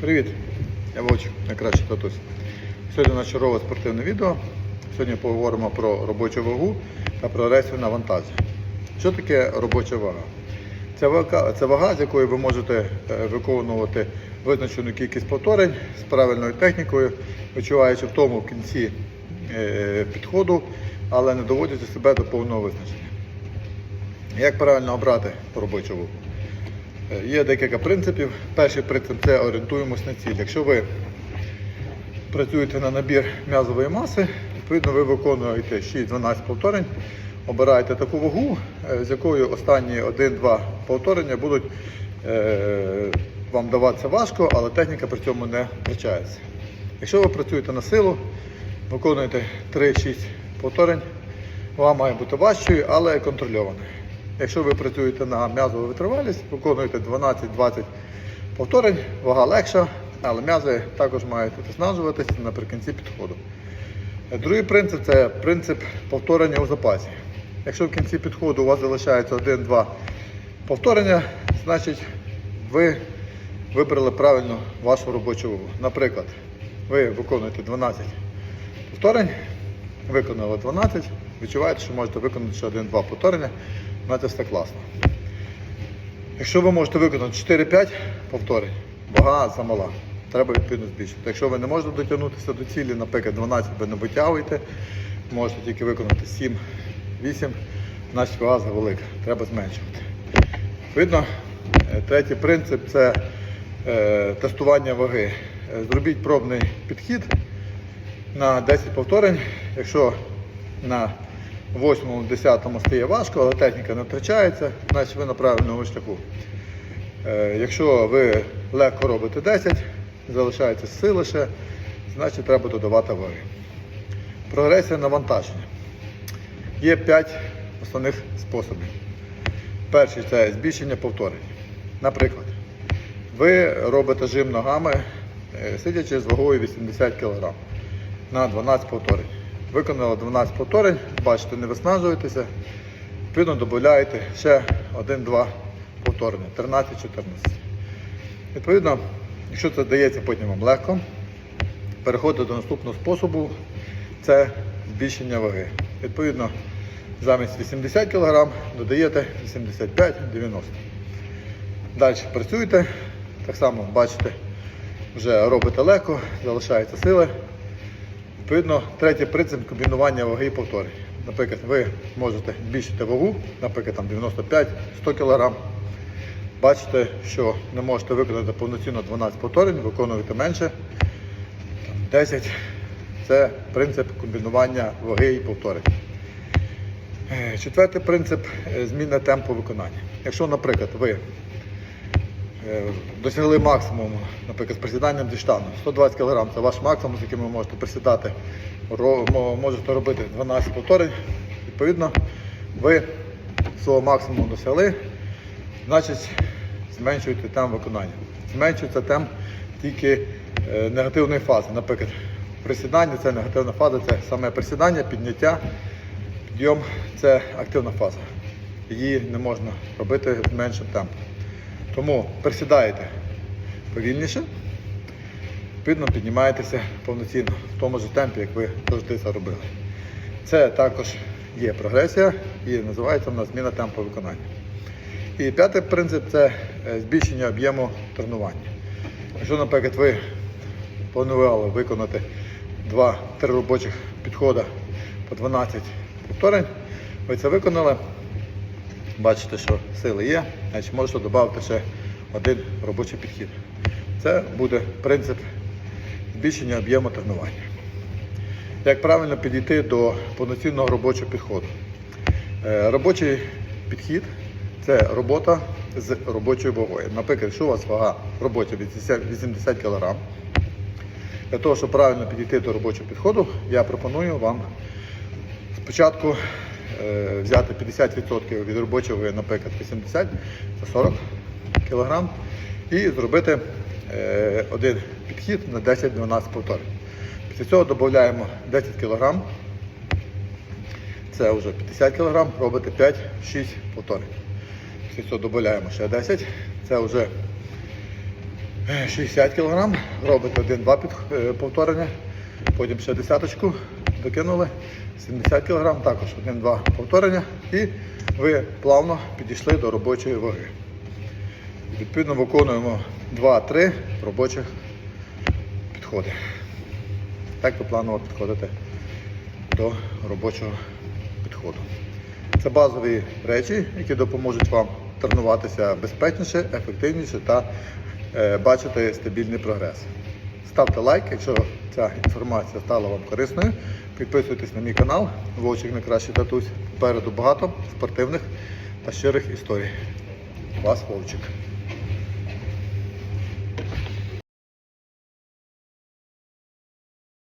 Привіт, я Вовчик, найкращий татусь. Сьогодні нас чергове спортивне відео. Сьогодні поговоримо про робочу вагу та прогресію на вантажі. Що таке робоча вага? Це вага, це вага, з якою ви можете е, виконувати визначену кількість повторень з правильною технікою, відчуваючи в тому в кінці е, підходу, але не доводячи себе до повного визначення. Як правильно обрати робочу вагу? Е, Є декілька принципів. Перший принцип це орієнтуємось на ціль. Якщо ви працюєте на набір м'язової маси, відповідно ви виконуєте 6-12 повторень, обираєте таку вагу, е, з якою останні 1-2 повторення будуть е, вам даватися важко, але техніка при цьому не втрачається. Якщо ви працюєте на силу, виконуєте 3-6 повторень, вага має бути важчою, але контрольованою. Якщо ви працюєте на м'язову витривалість, виконуєте 12-20 повторень, вага легша, але м'язи також мають виснажуватися наприкінці підходу. Другий принцип це принцип повторення у запасі. Якщо в кінці підходу у вас залишається 1-2 повторення, значить ви вибрали правильно вашу робочу вагу. Наприклад, ви виконуєте 12 повторень, виконали 12, відчуваєте, що можете виконати ще 1-2 повторення, значить все класно. Якщо ви можете виконати 4-5 повторень, вага замала. Треба відповідно збільшити. Якщо ви не можете дотягнутися до цілі, наприклад, 12 ви не витягуєте, можете тільки виконати 7-8, значить вага завелика. Треба зменшувати. Відповідно, е, третій принцип це е, тестування ваги. Е, Зробіть пробний підхід на 10 повторень. Якщо на 8-10 стає важко, але техніка не втрачається, значить ви на правильному шляху. Е, Якщо ви легко робите 10, залишається сили ще, значить треба додавати ваги. Прогресія навантаження. Є 5 основних способів. Перший це збільшення повторень. Наприклад, ви робите жим ногами, е, сидячи з вагою 80 кг на 12 повторень. Виконали 12 повторень, бачите, не виснажуєтеся, відповідно додаєте ще 1-2 повторення, 13-14. Відповідно, якщо це дається потім вам легко, переходите до наступного способу, це збільшення ваги. Відповідно, замість 80 кг додаєте 85-90 Далі працюєте, так само бачите, вже робите легко, залишається сили. Відповідно, третій принцип комбінування ваги і повторень. Наприклад, ви можете збільшити вагу, наприклад, там 95-100 кг. Бачите, що не можете виконати повноцінно 12 повторень, виконуєте менше, там, 10. Це принцип комбінування ваги і повторень. Е, Четвертий принцип е, зміна темпу виконання. Якщо, наприклад, ви досягли максимуму, наприклад, з присіданням зі штану, 120 кг це ваш максимум, з яким ви можете присідати, можете робити 12 повторень. Відповідно, ви свого максимуму досягли, значить зменшуєте темп виконання. Зменшується темп тільки е, негативної фази. Наприклад, присідання це негативна фаза, це саме присідання, підняття. Підйом це активна фаза. Її не можна робити меншим темпом. Тому присідаєте повільніше, відповідно піднімаєтеся повноцінно в тому ж темпі, як ви завжди це робили. Це також є прогресія і називається в нас зміна темпу виконання. І п'ятий принцип це е, збільшення об'єму тренування. Якщо, наприклад, ви планували виконати 2-3 робочих підходи по 12 повторень, ви це виконали, бачите, що сили є, значить можете додати ще один робочий підхід. Це буде принцип збільшення об'єму тренування. Як правильно підійти до повноцінного робочого підходу? Е, Робочий підхід це робота з робочою вагою. Наприклад, якщо у вас вага робоча 80 80 кг, для того, щоб правильно підійти до робочого підходу, я пропоную вам спочатку взяти 50% від робочої ваги, наприклад, 80 це 40 кг, і зробити е, один підхід на 10-12 повторень. Після цього додаємо 10 кг, це вже 50 кг, робите 5-6 повторень. Після цього додаємо ще 10, це вже е, 60 кг, робите один-два під- е, повторення, потім ще десяточку докинули, 70 кг, також один-два повторення, і ви плавно підійшли до робочої ваги. Відповідно, виконуємо 2-3 робочих підходи. Так ви планово підходите до робочого підходу. Це базові речі, які допоможуть вам тренуватися безпечніше, ефективніше та е, бачити стабільний прогрес. Ставте лайк, якщо ця інформація стала вам корисною. Підписуйтесь на мій канал Вовчик найкращий татусь. Попереду багато спортивних та щирих історій. Вас Вовчик.